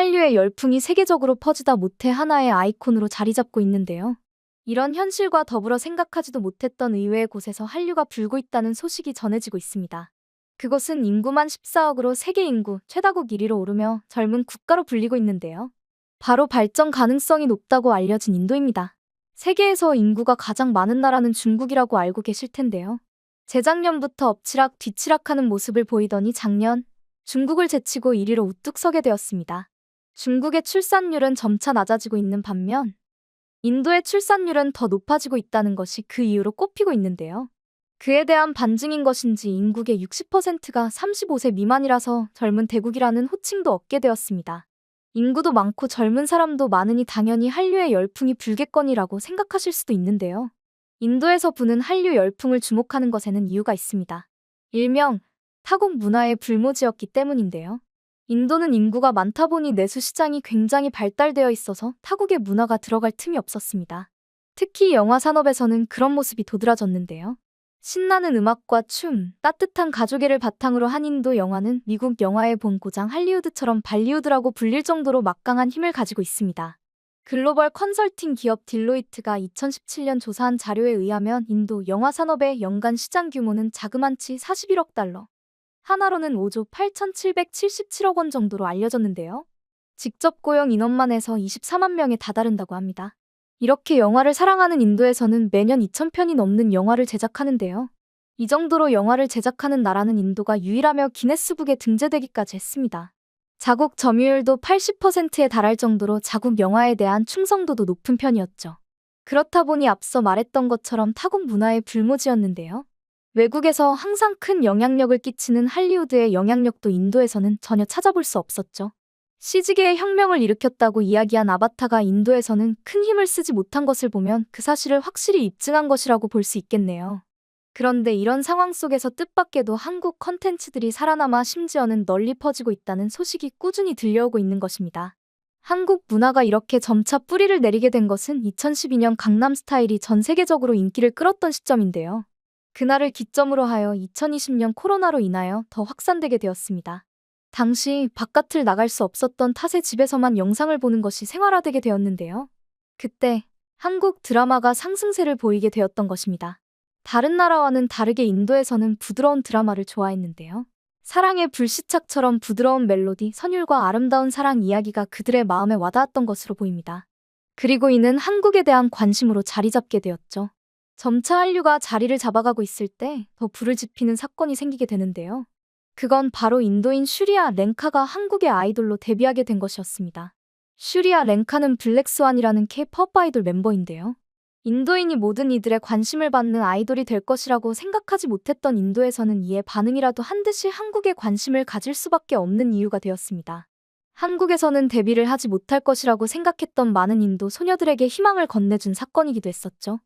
한류의 열풍이 세계적으로 퍼지다 못해 하나의 아이콘으로 자리 잡고 있는데요. 이런 현실과 더불어 생각하지도 못했던 의외의 곳에서 한류가 불고 있다는 소식이 전해지고 있습니다. 그곳은 인구만 14억으로 세계 인구 최다국 1위로 오르며 젊은 국가로 불리고 있는데요. 바로 발전 가능성이 높다고 알려진 인도입니다. 세계에서 인구가 가장 많은 나라는 중국이라고 알고 계실 텐데요. 재작년부터 엎치락 뒤치락하는 모습을 보이더니 작년 중국을 제치고 1위로 우뚝 서게 되었습니다. 중국의 출산율은 점차 낮아지고 있는 반면 인도의 출산율은 더 높아지고 있다는 것이 그 이유로 꼽히고 있는데요. 그에 대한 반증인 것인지 인국의 60%가 35세 미만이라서 젊은 대국이라는 호칭도 얻게 되었습니다. 인구도 많고 젊은 사람도 많으니 당연히 한류의 열풍이 불겠거니라고 생각하실 수도 있는데요. 인도에서 부는 한류 열풍을 주목하는 것에는 이유가 있습니다. 일명 타국 문화의 불모지였기 때문인데요. 인도는 인구가 많다 보니 내수 시장이 굉장히 발달되어 있어서 타국의 문화가 들어갈 틈이 없었습니다. 특히 영화 산업에서는 그런 모습이 도드라졌는데요. 신나는 음악과 춤, 따뜻한 가족애를 바탕으로 한 인도 영화는 미국 영화의 본고장 할리우드처럼 발리우드라고 불릴 정도로 막강한 힘을 가지고 있습니다. 글로벌 컨설팅 기업 딜로이트가 2017년 조사한 자료에 의하면 인도 영화 산업의 연간 시장 규모는 자그만치 41억 달러, 하나로는 5조 8,777억 원 정도로 알려졌는데요. 직접 고용 인원만 해서 24만 명에 다다른다고 합니다. 이렇게 영화를 사랑하는 인도에서는 매년 2,000편이 넘는 영화를 제작하는데요. 이 정도로 영화를 제작하는 나라는 인도가 유일하며 기네스북에 등재되기까지 했습니다. 자국 점유율도 80%에 달할 정도로 자국 영화에 대한 충성도도 높은 편이었죠. 그렇다 보니 앞서 말했던 것처럼 타국 문화의 불모지였는데요. 외국에서 항상 큰 영향력을 끼치는 할리우드의 영향력도 인도에서는 전혀 찾아볼 수 없었죠. CG계의 혁명을 일으켰다고 이야기한 아바타가 인도에서는 큰 힘을 쓰지 못한 것을 보면 그 사실을 확실히 입증한 것이라고 볼 수 있겠네요. 그런데 이런 상황 속에서 뜻밖에도 한국 컨텐츠들이 살아남아 심지어는 널리 퍼지고 있다는 소식이 꾸준히 들려오고 있는 것입니다. 한국 문화가 이렇게 점차 뿌리를 내리게 된 것은 2012년 강남 스타일이 전 세계적으로 인기를 끌었던 시점인데요. 그날을 기점으로 하여 2020년 코로나로 인하여 더 확산되게 되었습니다. 당시 바깥을 나갈 수 없었던 탓에 집에서만 영상을 보는 것이 생활화되게 되었는데요. 그때 한국 드라마가 상승세를 보이게 되었던 것입니다. 다른 나라와는 다르게 인도에서는 부드러운 드라마를 좋아했는데요. 사랑의 불시착처럼 부드러운 멜로디, 선율과 아름다운 사랑 이야기가 그들의 마음에 와닿았던 것으로 보입니다. 그리고 이는 한국에 대한 관심으로 자리 잡게 되었죠. 점차 한류가 자리를 잡아가고 있을 때 더 불을 지피는 사건이 생기게 되는데요. 그건 바로 인도인 슈리아 랭카가 한국의 아이돌로 데뷔하게 된 것이었습니다. 슈리아 랭카는 블랙스완이라는 K-팝 아이돌 멤버인데요. 인도인이 모든 이들의 관심을 받는 아이돌이 될 것이라고 생각하지 못했던 인도에서는 이에 반응이라도 한 듯이 한국에 관심을 가질 수밖에 없는 이유가 되었습니다. 한국에서는 데뷔를 하지 못할 것이라고 생각했던 많은 인도 소녀들에게 희망을 건네준 사건이기도 했었죠.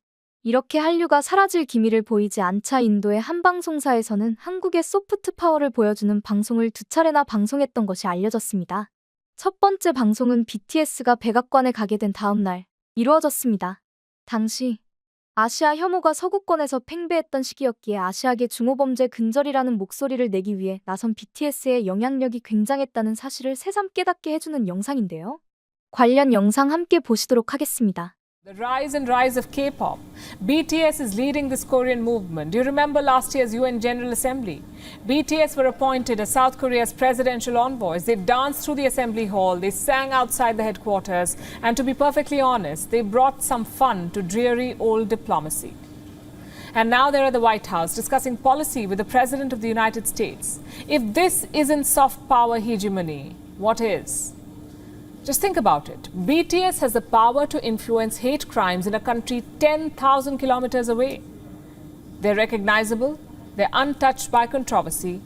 이렇게 한류가 사라질 기미를 보이지 않자 인도의 한 방송사에서는 한국의 소프트 파워를 보여주는 방송을 두 차례나 방송했던 것이 알려졌습니다. 첫 번째 방송은 BTS가 백악관에 가게 된 다음 날 이루어졌습니다. 당시 아시아 혐오가 서구권에서 팽배했던 시기였기에 아시아계 중호범죄 근절이라는 목소리를 내기 위해 나선 BTS의 영향력이 굉장했다는 사실을 새삼 깨닫게 해주는 영상인데요. 관련 영상 함께 보시도록 하겠습니다. The rise and rise of K pop. BTS is leading this Korean movement. Do you remember last year's UN General Assembly? BTS were appointed as South Korea's presidential envoys. They danced through the assembly hall, they sang outside the headquarters, and to be perfectly honest, they brought some fun to dreary old diplomacy. And now they're at the White House discussing policy with the President of the United States. If this isn't soft power hegemony, what is? Just think about it. BTS has the power to influence hate crimes in a country 10,000 kilometers away. They're recognizable, they're untouched by controversy,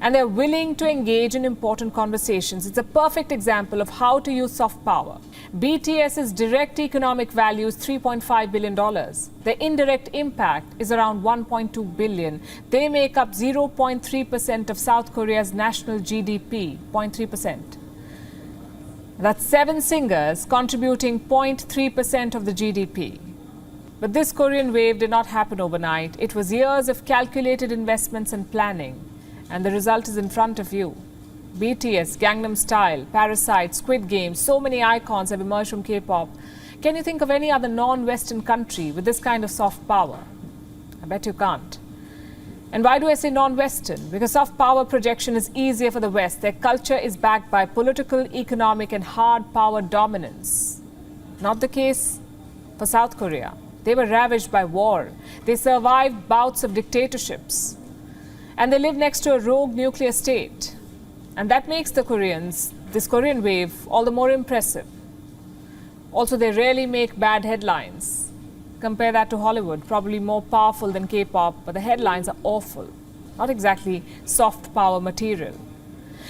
and they're willing to engage in important conversations. It's a perfect example of how to use soft power. BTS's direct economic value is $3.5 billion. Their indirect impact is around 1.2 billion. They make up 0.3% of South Korea's national GDP, 0.3%. That's seven singers contributing 0.3% of the GDP. But this Korean wave did not happen overnight. It was years of calculated investments and planning. And the result is in front of you. BTS, Gangnam Style, Parasite, Squid Game, so many icons have emerged from K pop. Can you think of any other non Western country with this kind of soft power? I bet you can't. And why do I say non Western? Because soft power projection is easier for the West. Their culture is backed by political, economic, and hard power dominance. Not the case for South Korea. They were ravaged by war, they survived bouts of dictatorships, and they live next to a rogue nuclear state. And that makes the Koreans, this Korean wave, all the more impressive. Also, they rarely make bad headlines. Compare that to Hollywood, probably more powerful than K pop, but the headlines are awful. Not exactly soft power material.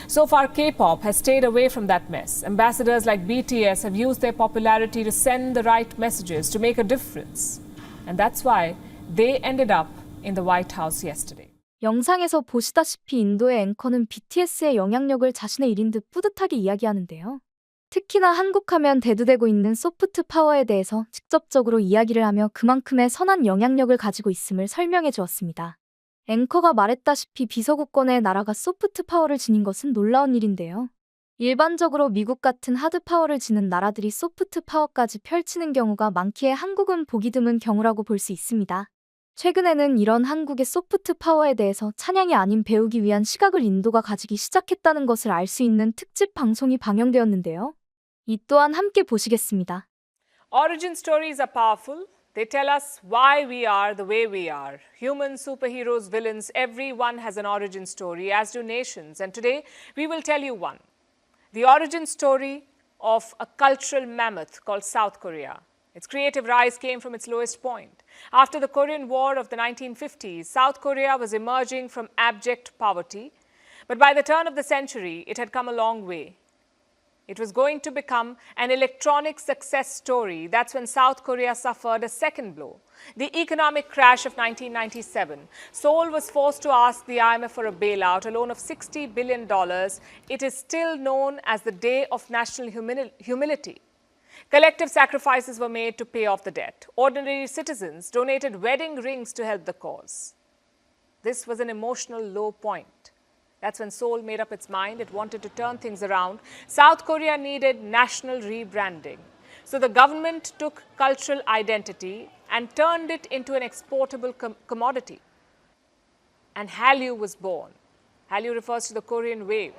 So far, K pop has stayed away from that mess. Ambassadors like BTS have used their popularity to send the right messages, to make a difference. And that's why they ended up in the White House yesterday. 영상에서 보시다시피 인도의 앵커는 BTS의 영향력을 자신의 일인 듯 뿌듯하게 이야기하는데요. 특히나 한국하면 대두되고 있는 소프트 파워에 대해서 직접적으로 이야기를 하며 그만큼의 선한 영향력을 가지고 있음을 설명해 주었습니다. 앵커가 말했다시피 비서구권의 나라가 소프트 파워를 지닌 것은 놀라운 일인데요. 일반적으로 미국 같은 하드 파워를 지는 나라들이 소프트 파워까지 펼치는 경우가 많기에 한국은 보기 드문 경우라고 볼 수 있습니다. 최근에는 이런 한국의 소프트 파워에 대해서 찬양이 아닌 배우기 위한 시각을 인도가 가지기 시작했다는 것을 알 수 있는 특집 방송이 방영되었는데요. 이 또한 함께 보시겠습니다. Origin stories are powerful. They tell us why we are the way we are. Humans, superheroes, villains, everyone has an origin story, as do nations. And today, we will tell you one the origin story of a cultural mammoth called South Korea. Its creative rise came from its lowest point. After the Korean War of the 1950s, South Korea was emerging from abject poverty. But by the turn of the century, it had come a long way. It was going to become an electronic success story. That's when South Korea suffered a second blow. The economic crash of 1997. Seoul was forced to ask the IMF for a bailout, a loan of $60 billion. It is still known as the Day of National Humil- Humility. Collective sacrifices were made to pay off the debt. Ordinary citizens donated wedding rings to help the cause. This was an emotional low point. That's when Seoul made up its mind. It wanted to turn things around. South Korea needed national rebranding. So the government took cultural identity and turned it into an exportable com- commodity. And Hallyu was born. Hallyu refers to the Korean wave.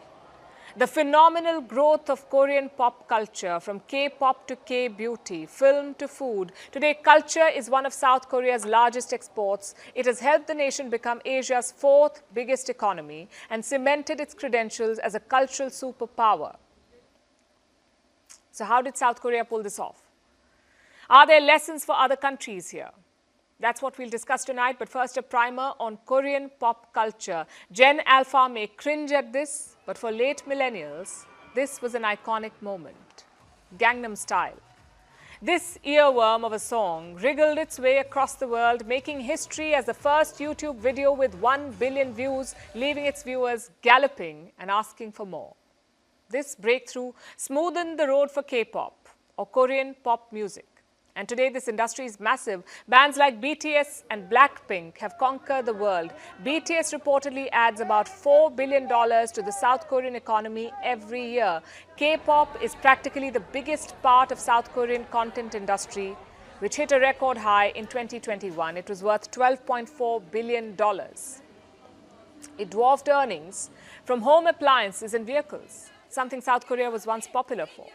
The phenomenal growth of Korean pop culture from K pop to K beauty, film to food. Today, culture is one of South Korea's largest exports. It has helped the nation become Asia's fourth biggest economy and cemented its credentials as a cultural superpower. So, how did South Korea pull this off? Are there lessons for other countries here? That's what we'll discuss tonight. But first, a primer on Korean pop culture. Gen Alpha may cringe at this, but for late millennials, this was an iconic moment. Gangnam Style. This earworm of a song wriggled its way across the world, making history as the first YouTube video with 1 billion views, leaving its viewers galloping and asking for more. This breakthrough smoothened the road for K pop or Korean pop music. And today, this industry is massive. Bands like BTS and Blackpink have conquered the world. BTS reportedly adds about $4 billion to the South Korean economy every year. K pop is practically the biggest part of South Korean content industry, which hit a record high in 2021. It was worth $12.4 billion. It dwarfed earnings from home appliances and vehicles, something South Korea was once popular for.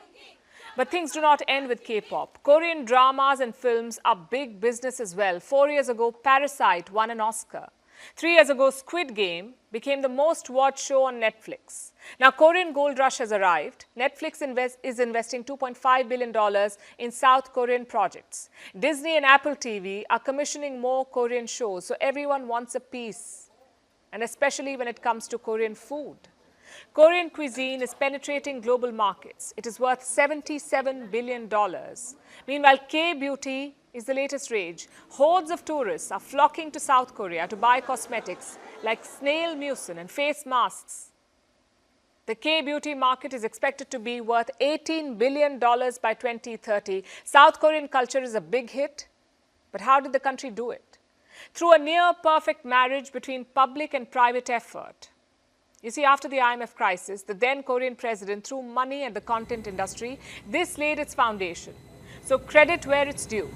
But things do not end with K pop. Korean dramas and films are big business as well. Four years ago, Parasite won an Oscar. Three years ago, Squid Game became the most watched show on Netflix. Now, Korean Gold Rush has arrived. Netflix invest, is investing $2.5 billion in South Korean projects. Disney and Apple TV are commissioning more Korean shows, so everyone wants a piece, and especially when it comes to Korean food. Korean cuisine is penetrating global markets. It is worth $77 billion. Meanwhile, K beauty is the latest rage. Hordes of tourists are flocking to South Korea to buy cosmetics like snail mucin and face masks. The K beauty market is expected to be worth $18 billion by 2030. South Korean culture is a big hit, but how did the country do it? Through a near perfect marriage between public and private effort. You see, after the IMF crisis, the then Korean president threw money at the content industry. This laid its foundation. So, credit where it's due.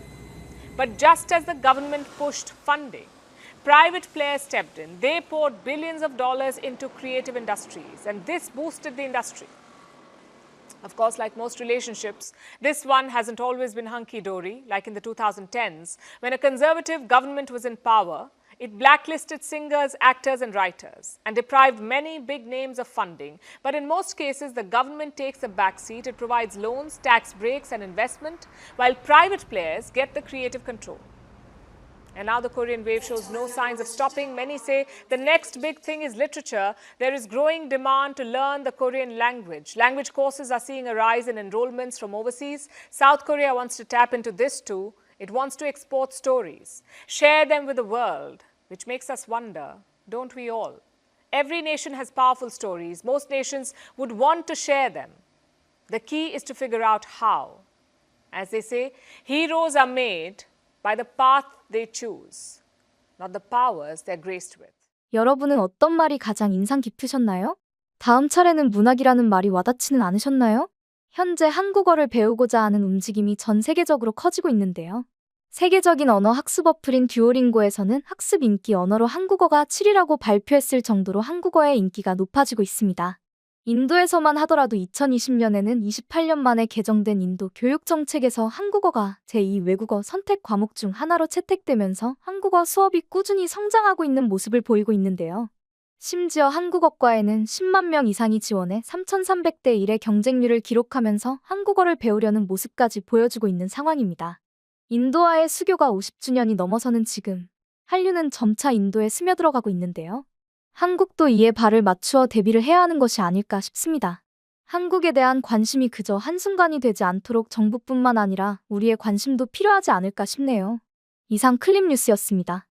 But just as the government pushed funding, private players stepped in. They poured billions of dollars into creative industries, and this boosted the industry. Of course, like most relationships, this one hasn't always been hunky dory, like in the 2010s, when a conservative government was in power. It blacklisted singers, actors, and writers and deprived many big names of funding. But in most cases, the government takes a backseat. It provides loans, tax breaks, and investment, while private players get the creative control. And now the Korean wave shows no signs of stopping. Many say the next big thing is literature. There is growing demand to learn the Korean language. Language courses are seeing a rise in enrollments from overseas. South Korea wants to tap into this too. It wants to export stories, share them with the world, which makes us wonder don't we all? Every nation has powerful stories. Most nations would want to share them. The key is to figure out how. As they say, heroes are made by the path they choose, not the powers they're graced with. 여러분은 어떤 말이 가장 인상 깊으셨나요? 다음 차례는 문학이라는 말이 와닿지는 않으셨나요? 현재 한국어를 배우고자 하는 움직임이 전 세계적으로 커지고 있는데요. 세계적인 언어 학습 어플인 듀오링고에서는 학습 인기 언어로 한국어가 7위라고 발표했을 정도로 한국어의 인기가 높아지고 있습니다. 인도에서만 하더라도 2020년에는 28년 만에 개정된 인도 교육 정책에서 한국어가 제2 외국어 선택 과목 중 하나로 채택되면서 한국어 수업이 꾸준히 성장하고 있는 모습을 보이고 있는데요. 심지어 한국어과에는 10만 명 이상이 지원해 3,300대 1의 경쟁률을 기록하면서 한국어를 배우려는 모습까지 보여주고 있는 상황입니다. 인도와의 수교가 50주년이 넘어서는 지금 한류는 점차 인도에 스며들어가고 있는데요. 한국도 이에 발을 맞추어 대비를 해야 하는 것이 아닐까 싶습니다. 한국에 대한 관심이 그저 한순간이 되지 않도록 정부뿐만 아니라 우리의 관심도 필요하지 않을까 싶네요. 이상 클립 뉴스였습니다.